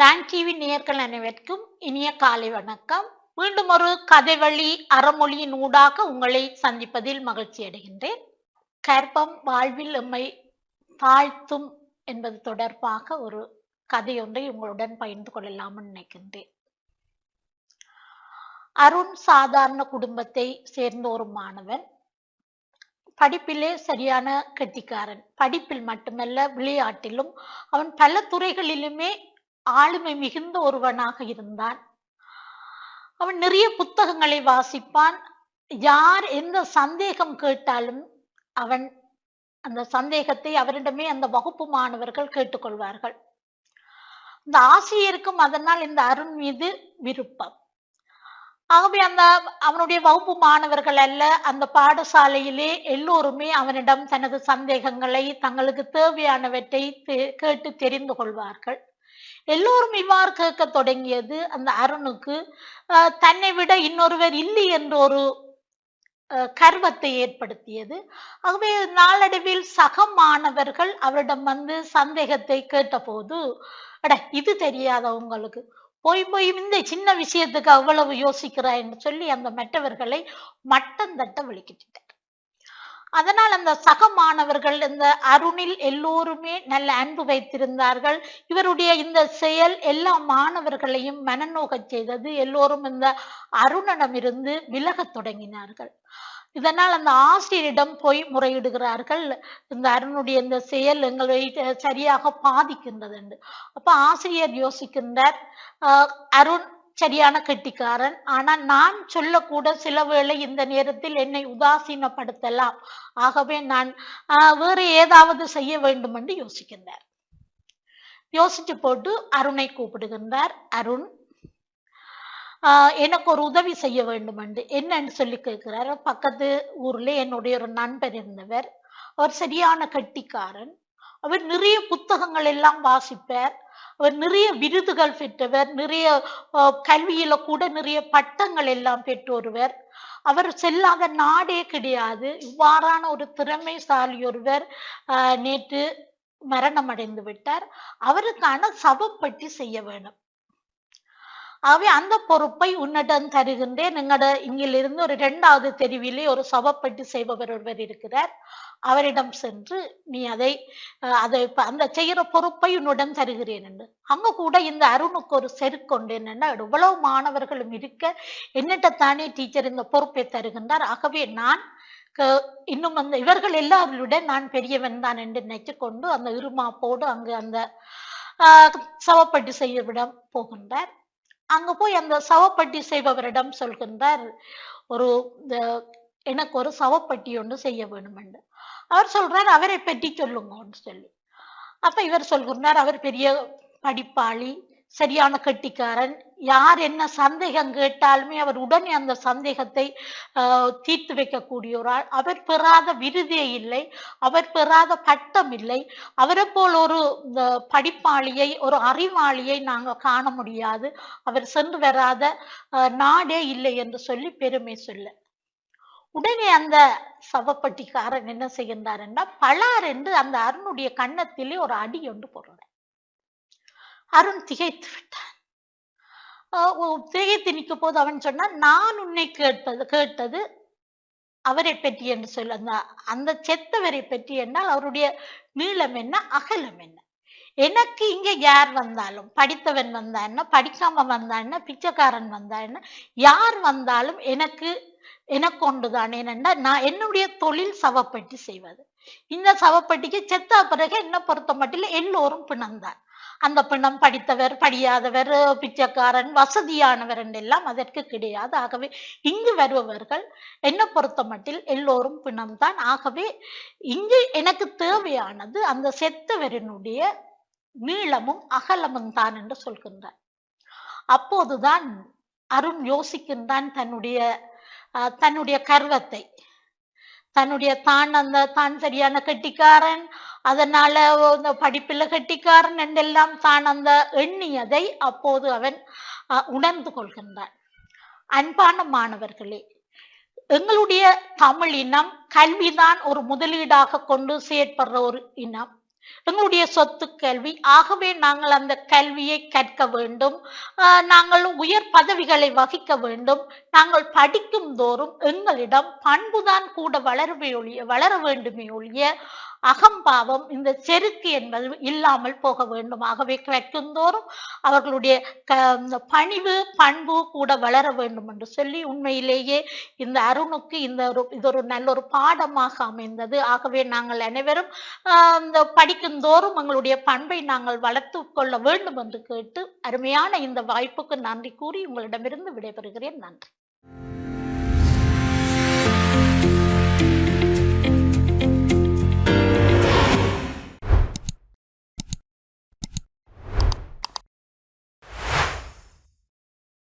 Don TV நேர்கள் அனைவருக்கும் இனிய காலை வணக்கம். மீண்டும் ஒரு கதை வழி அறமொழியின் ஊடாக உங்களை சந்திப்பதில் மகிழ்ச்சி அடைகின்றேன். கர்ப்பம் வாழ்வில் எம்மை தாழ்த்தும் என்பது தொடர்பாக ஒரு கதை ஒன்றை உங்களுடன் பகிர்ந்து கொள்ளலாம்னு நினைக்கின்றேன். அருண் சாதாரண குடும்பத்தை சேர்ந்த ஒரு மாணவன். படிப்பிலே சரியான கெட்டிக்காரன். படிப்பில் மட்டுமல்ல விளையாட்டிலும் அவன் பல துறைகளிலுமே ஆளுமை மிகுந்த ஒருவனாக இருந்தான். அவன் நிறைய புத்தகங்களை வாசிப்பான். யார் எந்த சந்தேகம் கேட்டாலும் அவன் அந்த சந்தேகத்தை அவரிடமே அந்த வகுப்பு மாணவர்கள் கேட்டுக்கொள்வார்கள். இந்த ஆசிரியருக்கும் அதனால் இந்த அருண் மீது விருப்பம். ஆகவே அந்த அவனுடைய வகுப்பு மாணவர்கள் அல்ல அந்த பாடசாலையிலே எல்லோருமே அவனிடம் தனது சந்தேகங்களை தங்களுக்கு தேவையானவற்றை கேட்டு தெரிந்து கொள்வார்கள். எல்லோரும் இவ்வாறு கேட்க தொடங்கியது. அந்த அருணுக்கு தன்னை விட இன்னொருவர் இல்லை என்ற ஒரு கர்வத்தை ஏற்படுத்தியது. ஆகவே நாளடைவில் சக மாணவர்கள் அவரிடம் வந்து சந்தேகத்தை கேட்டபோது அட இது தெரியாத உங்களுக்கு? போய் போய் இந்த சின்ன விஷயத்துக்கு அவ்வளவு யோசிக்கிறாய் என்று சொல்லி அந்த மற்றவர்களை மட்டம் தட்ட விழிக்கிட்டார் அதனால் அந்த சக மாணவர்கள் இந்த அருணில் எல்லோருமே நல்ல அன்பு வைத்திருந்தார்கள். இவருடைய இந்த செயல் எல்லா மாணவர்களையும் மனநோகச் செய்தது. எல்லோரும் இந்த அருணனிடமிருந்து விலகத் தொடங்கினார்கள். இதனால் அந்த ஆசிரியரிடம் போய் முறையிடுகிறார்கள். இந்த அருணுடைய இந்த செயல் எங்களை சரியாக பாதிக்கின்றது என்று அப்ப ஆசிரியர் யோசிக்கின்றார் அருண் சரியான கெட்டிக்காரன். ஆனால் நான் சொல்லக்கூட சில வேளை இந்த நேரத்தில் என்னை உதாசீனப்படுத்தலாம். ஆகவே நான் வேறு ஏதாவது செய்ய வேண்டும் என்று யோசிக்கின்றார். யோசிச்சு போட்டு அருணை கூப்பிடுகின்றார். அருண் எனக்கு ஒரு உதவி செய்ய வேண்டும் என்று. என்னன்னு சொல்லி கேட்கிறார். பக்கத்து ஊர்ல என்னுடைய ஒரு நண்பர் இருந்தவர். அவர் சரியான கட்டிக்காரன். அவர் நிறைய புத்தகங்கள் எல்லாம் வாசிப்பார். அவர் நிறைய விருதுகள் பெற்றவர். நிறைய கல்வியில கூட நிறைய பட்டங்கள் எல்லாம் பெற்றொருவர். அவர் செல்லாத நாடே கிடையாது. இவ்வாறான ஒரு திறமைசாலி ஒருவர் நேற்று மரணம் அடைந்து விட்டார் அவருக்கான சவப்பட்டி செய்ய வேணும். ஆகவே அந்த பொறுப்பை உன்னிடம் தருகின்றேன். எங்களோட இங்கிலிருந்து ஒரு இரண்டாவது தெருவிலே ஒரு சவப்பட்டி செய்பவர் ஒருவர் இருக்கிறார். அவரிடம் சென்று நீ அதை அதை அந்த செய்கிற பொறுப்பை உன்னுடன் தருகிறேன் என்று. அங்க கூட இந்த அருணுக்கு ஒரு செருக்கொண்டு என்னன்னா இவ்வளவு மாணவர்களும் இருக்க என்னிட்ட தானே டீச்சர் இந்த பொறுப்பை தருகின்றார். ஆகவே நான் இன்னும் அந்த இவர்கள் எல்லாருடன் நான் பெரியவன் தான் என்று நினைச்சு கொண்டு அந்த இருமாப்போடு அங்கு அந்த சவப்பட்டி செய்யவிடம் போகின்றார். அங்க போய் அந்த சவப்பட்டி செய்பவரிடம் சொல்கின்றார் ஒரு எனக்கு ஒரு சவப்பட்டி ஒன்று செய்ய வேணும் அவர் சொல்றார் அவரை பற்றி சொல்லுங்கன்னு சொல்லி. அப்ப இவர் சொல்கிறார் அவர் பெரிய படிப்பாளி சரியான கட்டிக்காரன். யார் என்ன சந்தேகம் கேட்டாலுமே அவர் உடனே அந்த சந்தேகத்தை தீர்த்து வைக்கக்கூடிய ஒரு ஆள் அவர் பெறாத விருதே இல்லை. அவர் பெறாத பட்டம் இல்லை. அவரை போல் ஒரு படிப்பாளியை ஒரு அறிவாளியை நாங்கள் காண முடியாது. அவர் சென்று வராத நாடே இல்லை என்று சொல்லி பெருமை சொல்ல. உடனே அந்த சவப்பட்டிக்காரன் என்ன செய்கின்றாருன்னா பலார் என்று அந்த அருணுடைய கன்னத்திலே ஒரு அடி ஒன்று போடுறார். அருண் திகைத்து விட்டான். திகைத்து நிற்க போது அவன் சொன்னான் நான் உன்னை கேட்டது கேட்டது அவரை பற்றி என்று சொல்ல. அந்த அந்த செத்தவரை பற்றி என்றால் அவருடைய நீளம் என்ன அகலம் என்ன? எனக்கு இங்க யார் வந்தாலும் படித்தவன் வந்தான்னா என்ன படிக்காம வந்தான்னா என்ன பிச்சைக்காரன் வந்தா என்ன யார் வந்தாலும் எனக்கு எனக்கு ஒன்றுதான் ஏனென்றா நான் என்னுடைய தொழில் சவப்பட்டி செய்வது. இந்த சவப்பட்டிக்கு செத்த பிறகு என்ன பொறுத்த மட்டும் எல்லோரும் பிணந்தான் அந்த பிணம் படித்தவர் படியாதவர் பிச்சைக்காரன் வசதியானவர் என்றெல்லாம் அதற்கு கிடையாது. ஆகவே இங்கு வருபவர்கள் என்ன பொறுத்த மட்டில் எல்லோரும் பிணம்தான். ஆகவே இங்கு எனக்கு தேவையானது அந்த செத்தவரனுடைய நீளமும் அகலமும் தான் என்று சொல்கின்றார். அப்போதுதான் அருண் யோசிக்கின்றான் தன்னுடைய தன்னுடைய கர்வத்தை. தன்னுடைய தான் அந்த தான் சரியான கட்டிக்காரன் அதனால படிப்பில் கட்டிக்காரன் என்றெல்லாம் தான் அந்த எண்ணியதை அப்போது அவன் உணர்ந்து கொள்கின்றான். அன்பான மாணவர்களே எங்களுடைய தமிழ் இனம் கல்விதான் ஒரு முதலீடாக கொண்டு செயற்படுற ஒரு இனம். எங்களுடைய சொத்து கல்வி. ஆகவே நாங்கள் அந்த கல்வியை கற்க வேண்டும். ஆஹ் நாங்கள் உயர் பதவிகளை வகிக்க வேண்டும். நாங்கள் படிக்கும் தோறும் எங்களிடம் பண்புதான் கூட வளரவே ஒழிய வளர வேண்டுமே ஒழிய அகம்பாவம் இந்த செருக்கு என்பது இல்லாமல் போக வேண்டும். ஆகவே கிடைக்குந்தோறும் அவர்களுடைய க இந்த பணிவு பண்பு கூட வளர வேண்டும் என்று சொல்லி உண்மையிலேயே இந்த அருணுக்கு இந்த ஒரு இது ஒரு நல்ல ஒரு பாடமாக அமைந்தது. ஆகவே நாங்கள் அனைவரும் இந்த படிக்குந்தோறும் எங்களுடைய பண்பை நாங்கள் வளர்த்து கொள்ள வேண்டும் என்று கேட்டு அருமையான இந்த வாய்ப்புக்கு நன்றி கூறி உங்களிடமிருந்து விடைபெறுகிறேன். நன்றி.